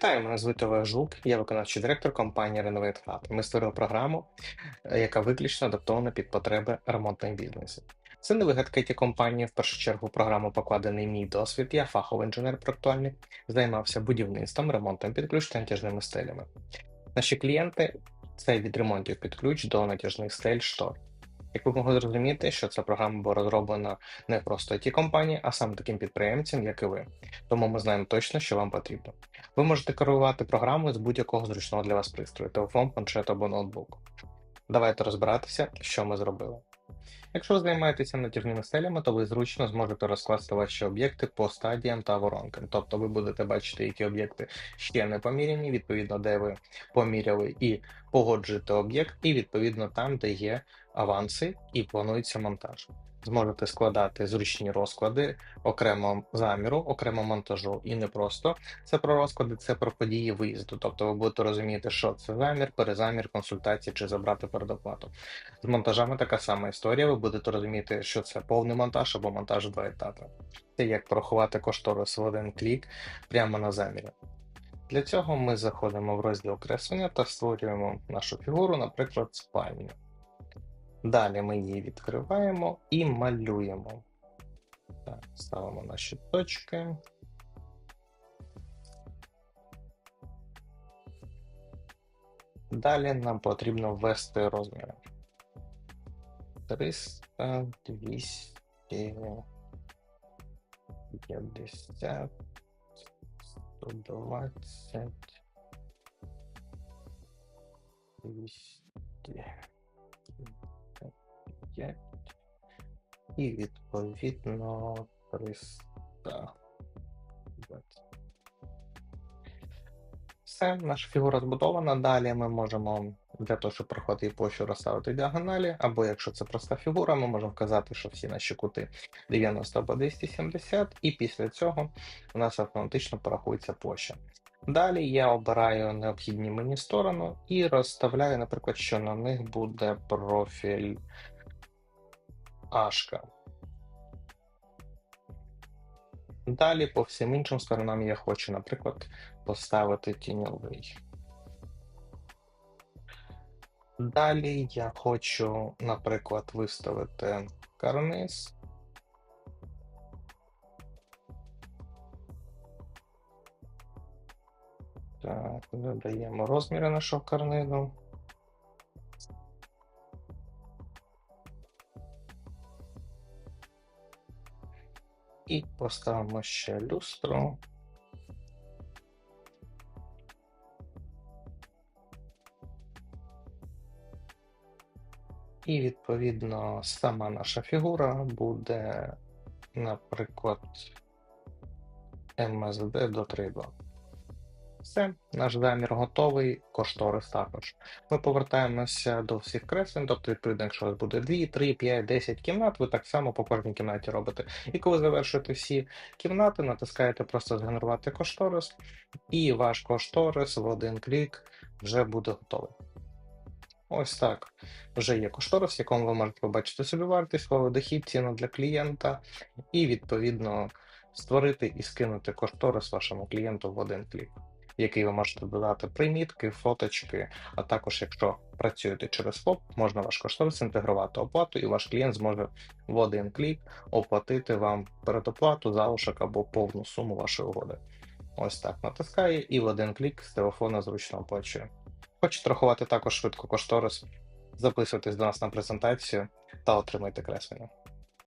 Вітаю, мене звати Олег Жук, я виконавчий директор компанії Renovate Hub. Ми створили програму, е, яка виключно адаптована під потреби ремонтних бізнесів. Це не вигадка it компанії. В першу чергу програму покладений мій досвід. Я фаховий інженер-проектуальник, займався будівництвом, ремонтом під ключ та натяжними стелями. Наші клієнти це від ремонтів під ключ до натяжних стель штор. Як ви могли зрозуміти, що ця програма була розроблена не просто it компанії, а саме таким підприємцям, як і ви. Тому ми знаємо точно, що вам потрібно. Ви можете керувати програмою з будь-якого зручного для вас пристрою, телефон, планшет або ноутбук. Давайте розбиратися, що ми зробили. Якщо ви займаєтеся натяжними стелями, то ви зручно зможете розкласти ваші об'єкти по стадіям та воронкам. Тобто ви будете бачити, які об'єкти ще не поміряні, відповідно, де ви поміряли і погоджуєте об'єкт, і відповідно там, де є аванси і планується монтаж. Зможете складати зручні розклади окремо заміру, окремо монтажу, і не просто це про розклади, це про події виїзду. Тобто ви будете розуміти, що це замір, перезамір, консультації чи забрати передоплату. З монтажами така сама історія. Ви будете розуміти, що це повний монтаж або монтаж в два етапи. Це як порахувати кошторис в один клік прямо на замірі. Для цього ми заходимо в розділ креслення та створюємо нашу фігуру, наприклад, спальню. Далі ми її відкриваємо і малюємо. Так, Ставимо наші точки. Далі нам потрібно ввести розміри. 300, 200, 50, 120, 200. 5 і відповідно 320. Все, наша фігура збудована. Далі ми можемо для того, щоб проходити площу розставити діагоналі, або якщо це проста фігура, ми можемо вказати, що всі наші кути 90 або 270, і після цього у нас автоматично порахується площа. Далі я обираю необхідні мені сторону і розставляю, наприклад, що на них буде профіль Ашка. Далі по всім іншим сторонам я хочу, наприклад, поставити тіньовий. Далі я хочу, наприклад, виставити карниз. Так, додаємо розміри нашого карнизу. І поставимо ще люстру. І, відповідно, сама наша фігура буде, наприклад, MSD до 3.2. Все, наш замір готовий, кошторис також. Ми повертаємося до всіх креслень, тобто, відповідно, якщо у вас буде 2, 3, 5, 10 кімнат, ви так само по кожній кімнаті робите. І коли завершуєте всі кімнати, натискаєте просто згенерувати кошторис, і ваш кошторис в один клік вже буде готовий. Ось так. Вже є кошторис, в якому ви можете побачити собі вартість, дохід, ціну для клієнта, і, відповідно, створити і скинути кошторис вашому клієнту в один клік який ви можете додати примітки, фоточки, а також, якщо працюєте через ФОП, можна ваш кошторис інтегрувати оплату, і ваш клієнт зможе в один клік оплатити вам передоплату, залишок або повну суму вашої угоди. Ось так натискає і в один клік з телефона зручно оплачує. Хочете рахувати також швидко кошторис, записуйтесь до нас на презентацію та отримайте креслення.